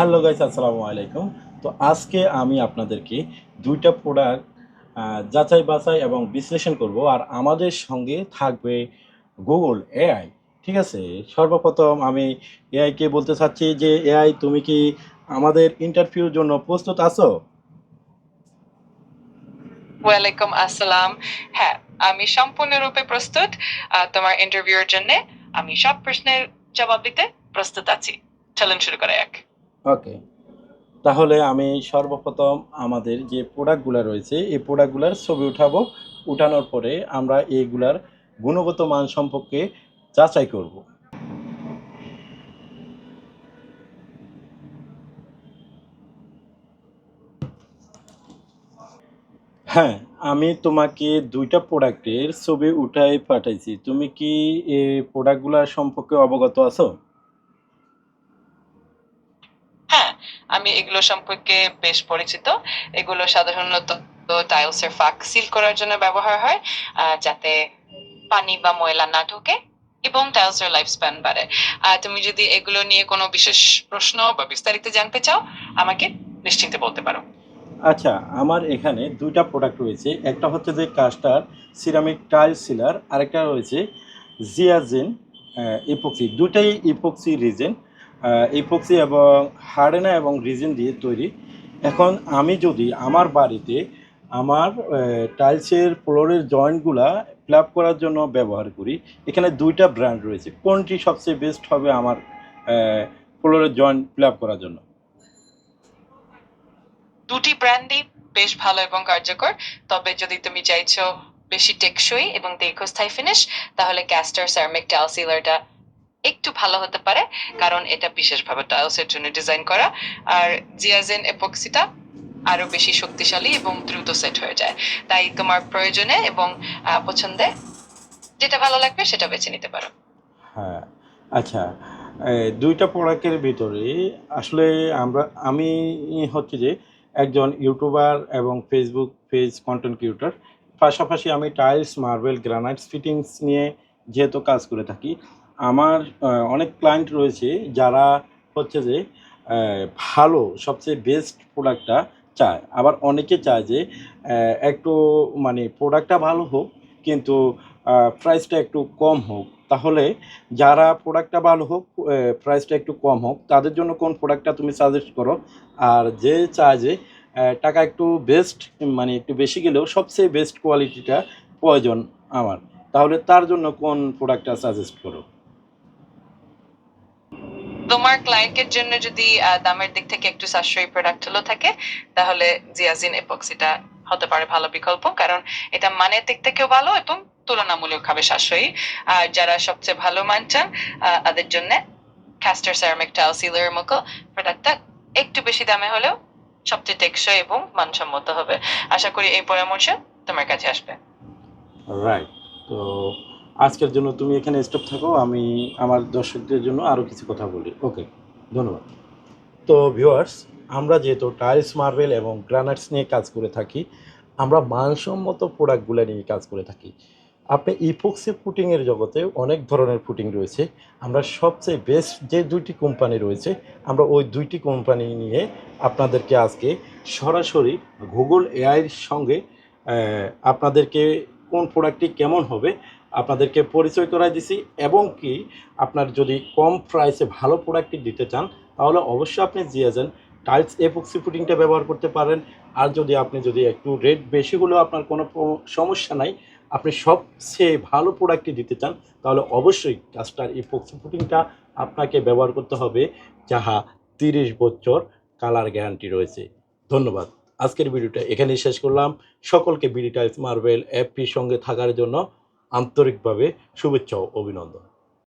Hello guys, আসসালামু আলাইকুম। তো আজকে আমি আপনাদেরকে দুইটা প্রোডাক্ট যাচাই বাছাই এবং বিশ্লেষণ করব। আর আমাদের সঙ্গে থাকবে গুগল এআই ঠিক আছে? সর্বপ্রথম আমি এআইকে বলতে চাচ্ছি যে এআই তুমি কি আমাদের ইন্টারভিউর জন্য প্রস্তুত আছো? ওয়ালাইকুম আসসালাম। হ্যাঁ আমি সম্পূর্ণরূপে প্রস্তুত তোমার ইন্টারভিউর জন্য আমি সব প্রশ্নের জবাব দিতে প্রস্তুত আছি। চলুন শুরু করা যাক। ওকে তাহলে আমি সর্বপ্রথম আমাদের যে প্রোডাক্টগুলো রয়েছে, এই প্রোডাক্টগুলোর ছবি উঠাবো। উঠানোর পরে আমরা এইগুলার গুণগত মান সম্পর্কে যাচাই করব। হ্যাঁ আমি তোমাকে দুইটা প্রোডাক্টের ছবি উঠাই পাঠাইছি। তুমি কি এই প্রোডাক্টগুলোর সম্পর্কে অবগত আছো হ্যাঁ আমি এগুলো সম্পর্কে বেশ পরিচিত। এগুলো সাধারণত টাইলসের ফাঁক সিল করার জন্য ব্যবহার হয় যাতে পানি বা ময়লা না ঢোকে এবং টাইলসের লাইফ স্প্যান বাড়ে। তুমি যদি এগুলো নিয়ে কোনো বিশেষ প্রশ্ন বা বিস্তারিত জানতে চাও, আমাকে নিশ্চিন্তে বলতে পারো। আচ্ছা আমার এখানে দুইটা প্রোডাক্ট রয়েছে। একটা হচ্ছে যে কাস্টার সিরামিক টাইল সিলার আরেকটা রয়েছে জিয়াজিন ইপক্সি দুটাই ইপক্সি রিজেন ইপক্সি এবং হার্ডেনা এবং রিজেন দিয়ে তৈরি। এখন আমি যদি আমার বাড়িতে আমার টাইলসের ফ্লোরের জয়েন্টগুলা ফ্ল্যাপ করার জন্য ব্যবহার করি, এখানে দুইটা ব্র্যান্ড রয়েছে। কোনটি সবচেয়ে বেস্ট হবে আমার ফ্লোরের জয়েন্ট ফ্ল্যাপ করার জন্য? দুটি ব্র্যান্ডই বেশ ভালো এবং কার্যকর, তবে যদি তুমি চাইছো বেশি টেকসই এবং দীর্ঘস্থায়ী ফিনিশ তাহলে ক্যাস্টার সার্মিক টাইল সিলারটা একটু ভালো হতে পারে, কারণ এটা বিশেষভাবে টাইলসের জন্য ডিজাইন করা। আর জিয়াজেন এপক্সিটা আরও বেশি শক্তিশালী এবং দ্রুত সেট হয়ে যায়। তাই তোমার প্রয়োজনে এবং পছন্দে যেটা ভালো লাগবে সেটা বেছে নিতে পারো। হ্যাঁ আচ্ছা। দুইটা প্রোডাক্টের ভিতরে আসলে আমরা, আমি হচ্ছে যে একজন ইউটিউবার এবং ফেসবুক পেজ কন্টেন্ট ক্রিয়েটর পাশাপাশি আমি টাইলস মার্বেল গ্রানাইটস ফিটিংস নিয়ে যেহেতু কাজ করে থাকি আমার অনেক ক্লায়েন্ট রয়েছে যারা হচ্ছে যে ভালো, সবচেয়ে বেস্ট প্রোডাক্টটা চায়। আবার অনেকে চায় যে একটু মানে প্রোডাক্টটা ভালো হোক, কিন্তু প্রাইসটা একটু কম হোক। তাহলে যারা প্রোডাক্টটা ভালো হোক প্রাইসটা একটু কম হোক, তাদের জন্য কোন প্রোডাক্টটা তুমি সাজেস্ট করো? আর যে চায় যে টাকা একটু বেস্ট মানে একটু বেশি গেলেও সবচেয়ে বেস্ট কোয়ালিটিটা প্রয়োজন আমার। তাহলে তার জন্য কোন প্রোডাক্টটা সাজেস্ট করো? তোমার ক্লায়েন্টের জন্য যদি দামের দিক থেকে একটু সাশ্রয়ী প্রোডাক্ট হলো থাকে, তাহলে জিয়াজিন এপক্সিটা হতে পারে ভালো বিকল্প। কারণ এটা মানের দিক থেকেও ভালো এবং তুলনামূলকভাবে সাশ্রয়ী। আর যারা সবচেয়ে ভালো মান চান তাদের জন্য ক্যাস্টার সারামিক টাইল সিলার মতো প্রোডাক্টটা একটু বেশি দামে হলেও সবচেয়ে টেকসই এবং মানসম্মত হবে। আশা করি এই পরামর্শ তোমার কাছে আসবে। রাইট তো আজকের জন্য তুমি এখানে স্টপ থাকো, আমি আমার দর্শকদের জন্য আরও কিছু কথা বলি। ওকে ধন্যবাদ। তো ভিউয়ার্স আমরা যেহেতু টাইলস মার্বেল এবং গ্রানাইটস নিয়ে কাজ করে থাকি, আমরা মানসম্মত প্রোডাক্টগুলো নিয়ে কাজ করে থাকি। আপনি ইপক্সি ফুটিংয়ের জগতে অনেক ধরনের ফুটিং রয়েছে। আমরা সবচেয়ে বেস্ট যে দুইটি কোম্পানি রয়েছে, আমরা ওই দুইটি কোম্পানি নিয়ে আপনাদেরকে আজকে সরাসরি গুগল এআইয়ের সঙ্গে আপনাদেরকে কোন প্রোডাক্টটি কেমন হবে আপনাদেরকে পরিচয় করাই দিছি এবং কি আপনার যদি কম প্রাইসে ভালো প্রোডাক্টটি দিতে চান, তাহলে অবশ্যই আপনি জিয়াজেন টাইলস এপক্সি ফুটিংটা ব্যবহার করতে পারেন। আর যদি আপনি যদি একটু রেট বেশি হলেও আপনার কোনো সমস্যা নাই, আপনি সবচেয়ে ভালো প্রোডাক্টটি দিতে চান, তাহলে অবশ্যই কাস্টার ইপক্সি ফুটিংটা আপনাকে ব্যবহার করতে হবে, যাহা তিরিশ বছর কালার গ্যারান্টি রয়েছে। ধন্যবাদ। আজকের ভিডিওটা এখানেই শেষ করলাম। সকলকে বিডি টাইলস মার্বেল অ্যাপটির সঙ্গে থাকার জন্য আন্তরিকভাবে শুভেচ্ছা ও অভিনন্দন।